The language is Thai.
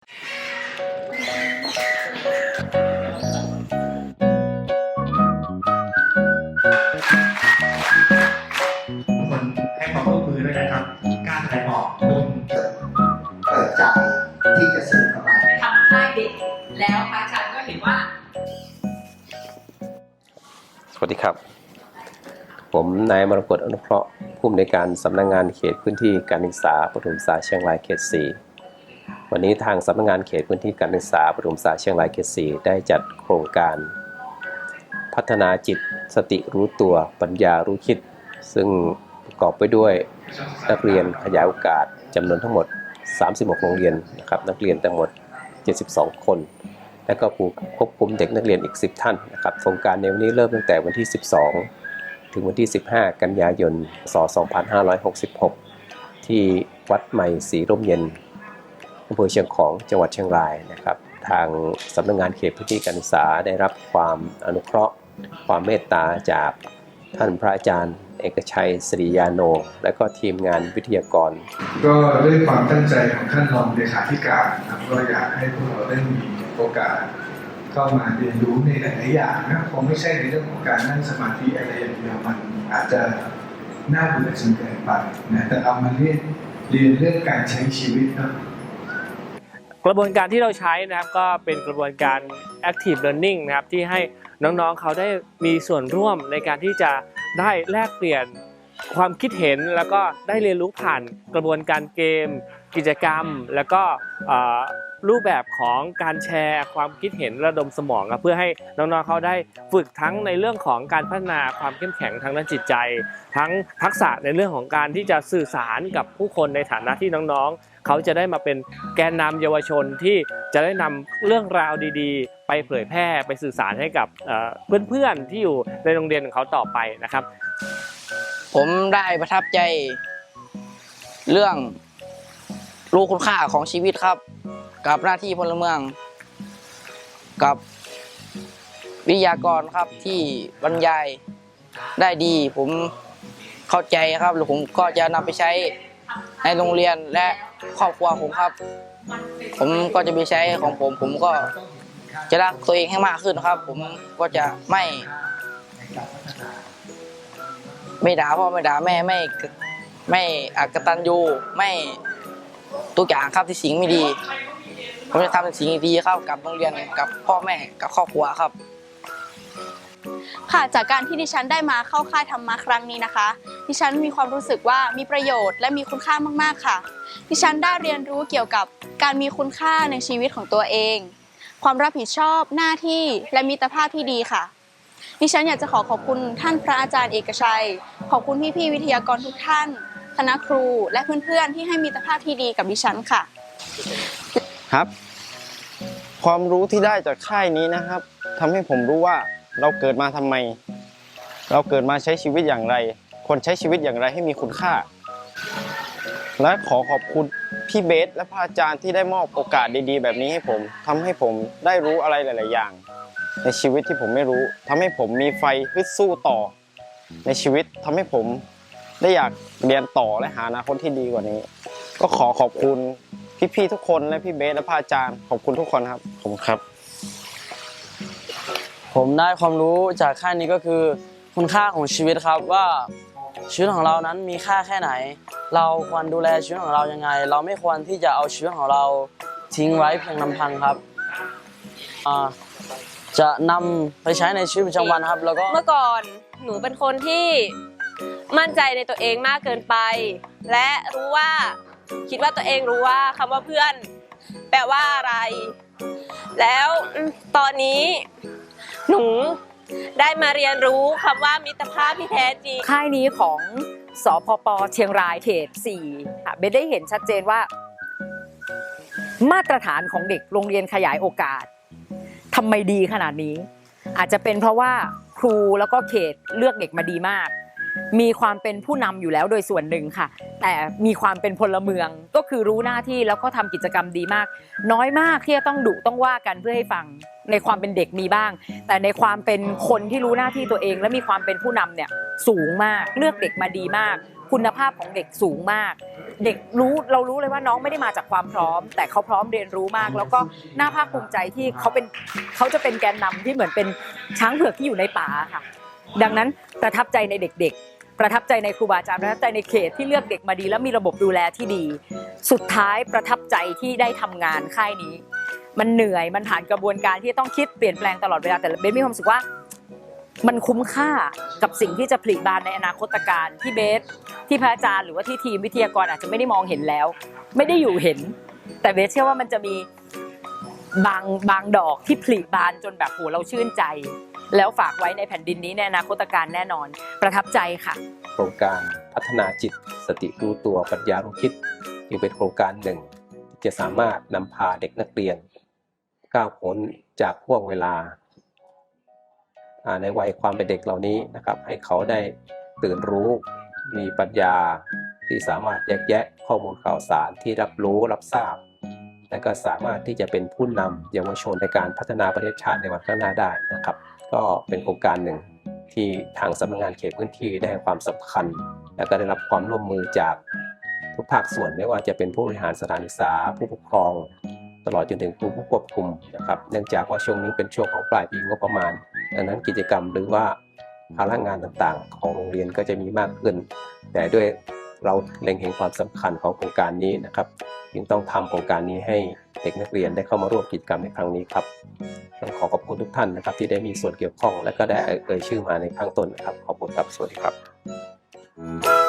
คนให้ความร่วมมือด้วยนะครับกล้ารแสดงออกร่วมเปิดใจที่จะสื่อเข้าไปทำค่ายเด็กแล้วพระอาจารย์ก็เห็นว่า สวัสดีครับ ผมนายมรกตอนุเคราะห์ผู้อำนวยการสำนักงงานเขตพื้นที่การศึกษาปฐมศึกษาเชียงรายเขต 4 วันนี้ทางสำนักงานเขตพื้นที่การศึกษาปฐมศึกษาเชียงรายเขต4ได้จัดโครงการ พัฒนาจิตสติรู้ตัวปัญญารู้คิด ซึ่งประกอบไปด้วยนักเรียนขยายโอกาสจำนวนทั้งหมด 36 โรงเรียนนะครับนักเรียนทั้งหมด 72 คน และก็ผู้ควบคุมเด็กนักเรียนอีก 10 ท่านนะครับโครงการในวันนี้เริ่มตั้งแต่วันที่ 12 ถึงวันที่ 15 กันยายนศ.2566 ที่วัดใหม่ศรีร่มเย็น อำเภอเชียงของจังหวัดเชียงรายนะครับ ทางสำนักงงานเขตพื้นที่การศึกษาได้รับความอนุเคราะห์ ความเมตตาจากท่านพระอาจารย์ เอกชัยศรียาโน และก็ทีมงานวิทยากร ก็ด้วยความตั้งใจของท่านรองเลขาธิการนะครับก็อยากให้พวกเราได้มีโอกาสเข้ามาเรียนรู้ในหลายๆอย่างนะคงไม่ใช่ในเรื่องของการนั่งสมาธิอะไรอย่างเดียวมันอาจจะน่าเบื่อจนเกินไปนะแต่เอามาเรียนเรียนเรื่องการใช้ชีวิตนะ กระบวนการที่เราใช้นะครับก็เป็นกระบวนการ active learning นะครับที่ให้น้องๆเขาได้มีส่วนร่วมในการที่จะได้แลกเปลี่ยนความคิดเห็นแล้วก็ได้เรียนรู้ผ่านกระบวนการเกม กิจกรรม แล้วก็รูปแบบของการแชร์ความคิดเห็นระดมสมองครับเพื่อให้น้องๆเขาได้ฝึกทั้งในเรื่องของการพัฒนาความเข้มแข็งทางด้านจิตใจ ทั้งทักษะในเรื่องของการที่จะสื่อสารกับผู้คนในฐานะที่น้องๆ เขาจะได้มาเป็นแกนนำเยาวชนที่จะได้นำเรื่องราวดีๆ ไปเผยแพร่ไปสื่อสารให้กับเพื่อนๆที่อยู่ในโรงเรียนของเขาต่อไปนะครับ ผมได้ประทับใจเรื่อง รู้คุณค่าของชีวิตครับ กับหน้าที่พลเมือง กับวิทยากรครับที่บรรยายได้ดี ผมเข้าใจครับแล้วผมก็จะนำไปใช้ในโรงเรียนและครอบครัวผมครับ ผมก็จะไปใช้ของผม ผมก็จะรักตัวเองให้มากขึ้นครับ ผมก็จะไม่ ไม่ด่าพ่อไม่ด่าแม่ไม่ไม่อักตันยูไม่ ทุกอย่างครับที่สิ่งไม่ดี ผมจะทำในสิ่งดีๆครับกับโรงเรียนกับพ่อแม่กับครอบครัวครับ ค่ะจากการที่ดิฉันได้มาเข้าค่ายธรรมะครั้งนี้นะคะ ดิฉันมีความรู้สึกว่ามีประโยชน์และมีคุณค่ามากๆค่ะ ดิฉันได้เรียนรู้เกี่ยวกับการมีคุณค่าในชีวิตของตัวเอง ความรับผิดชอบหน้าที่และมิตรภาพที่ดีค่ะ ดิฉันอยากจะขอขอบคุณท่านพระอาจารย์เอกชัย ขอบคุณพี่ๆวิทยากรทุกท่าน คณะครู และเพื่อนๆที่ให้มิตรภาพที่ดีกับดิฉันค่ะ ครับ ความรู้ที่ได้จากค่ายนี้นะครับทำให้ผมรู้ว่าเราเกิดมาทำไม เราเกิดมาใช้ชีวิตอย่างไรควรใช้ชีวิตอย่างไรให้มีคุณค่า และขอขอบคุณพี่เบสและพระอาจารย์ที่ได้มอบโอกาสดีๆ แบบนี้ให้ผมทำให้ผมได้รู้อะไรหลาย ๆ อย่าง ในชีวิตที่ผมไม่รู้ทำให้ผมมีไฟฮึดสู้ต่อ ในชีวิตทำให้ผม ได้อยากเรียนต่อและหาอนาคตที่ดีกว่านี้ ก็ขอขอบคุณพี่ๆทุกคนและพี่เบสและพระอาจารย์ขอบคุณทุกคนครับผมครับ ผมได้ความรู้จากค่ายนี้ก็คือคุณค่าของชีวิตครับว่าชีวิตของเรานั้นมีค่าแค่ไหน เราควรดูแลชีวิตของเรายังไง เราไม่ควรที่จะเอาชีวิตของเราทิ้งไว้เพียงลำพังครับอ่าจะนำไปใช้ในชีวิตประจำวันครับ แล้วก็ เมื่อก่อนหนูเป็นคนที่ มั่นใจในตัวเองมากเกินไป และรู้ว่าคิดว่าตัวเองรู้ว่าคำว่าเพื่อน แปลว่าอะไร แล้วตอนนี้หนูได้มาเรียนรู้คำว่ามิตรภาพที่แท้จริง ค่ายนี้ของสพปเชียงรายเขต4ค่ะเบนได้เห็นชัดเจนว่า มาตรฐานของเด็กโรงเรียนขยายโอกาสทำไมดีขนาดนี้ อาจจะเป็นเพราะว่าครูแล้วก็เขตเลือกเด็กมาดีมาก มีความเป็นผู้นำอยู่แล้วโดยส่วนหนึ่งค่ะ แต่มีความเป็นพลเมืองก็คือรู้หน้าที่แล้วก็ทำกิจกรรมดีมาก น้อยมากที่จะต้องดุต้องว่ากันเพื่อให้ฟังในความเป็นเด็กมีบ้าง แต่ในความเป็นคนที่รู้หน้าที่ตัวเอง และมีความเป็นผู้นำเนี่ยสูงมากเลือกเด็กมาดีมาก คุณภาพของเด็กสูงมาก เด็กรู้เรารู้เลยว่าน้องไม่ได้มาจากความพร้อม แต่เขาพร้อมเรียนรู้มาก แล้วก็น่าภาคภูมิใจที่เขาเป็นเขาจะเป็นแกนนำที่เหมือนเป็นช้างเผือกที่อยู่ในป่าค่ะ ดังนั้นประทับใจในเด็กๆ ประทับใจในครูบาอาจารย์ประทับใจในเขตที่เลือกเด็กมาดี แล้วมีระบบดูแลที่ดี สุดท้ายประทับใจที่ได้ทำงานค่ายนี้ มันเหนื่อยมันผ่านกระบวนการที่ต้องคิดเปลี่ยนแปลงตลอดเวลาแต่เบสมีความรู้สึกว่า มันคุ้มค่ากับสิ่งที่จะผลิบานในอนาคตการที่เบสที่พระอาจารย์หรือว่าที่ทีมวิทยากรอาจจะไม่ได้มองเห็นแล้ว ไม่ได้อยู่เห็น แต่เบสเชื่อว่ามันจะมีบางบางดอกที่ผลิบานจนแบบโหเราชื่นใจ แล้วฝากไว้ในแผ่นดินนี้ในอนาคตการแน่นอน ประทับใจค่ะ โครงการพัฒนาจิตสติรู้ตัวปัญญารู้คิดยังเป็นโครงการหนึ่งที่จะสามารถนำพาเด็กนักเรียน ก้าวพ้นจากห่วงเวลาอ่าในวัยความเป็นเด็กเหล่านี้นะครับ ให้เขาได้ตื่นรู้ มีปัญญาที่สามารถแยกแยะข้อมูลข่าวสารที่รับรู้รับทราบ และก็สามารถที่จะเป็นผู้นำเยาวชนในการพัฒนาประเทศชาติในวันข้างหน้าได้นะครับ ก็เป็นโครงการหนึ่งที่ทางสำนักงานเขตพื้นที่ได้ให้ความสำคัญ และก็ได้รับความร่วมมือจากทุกภาคส่วนไม่ว่าจะเป็นผู้บริหารสถานศึกษา ผู้ปกครอง ตลอดจนถึงผู้ควบคุมนะครับ เนื่องจากว่าช่วงนี้เป็นช่วงของปลายปีงบประมาณ ดังนั้นกิจกรรมหรือว่าภาระงานต่างๆ ของโรงเรียนก็จะมีมากขึ้น แต่ด้วย เราเล็งเห็นความสำคัญของโครงการนี้นะครับจึงต้องทำโครงการนี้ให้เด็กนักเรียนได้เข้ามาร่วมกิจกรรมในครั้งนี้ครับต้องขอขอบคุณทุกท่านนะครับ ที่ได้มีส่วนเกี่ยวข้องและก็ได้เอ่ยชื่อมาในข้างต้นนะครับ ขอบคุณครับสวัสดีครับ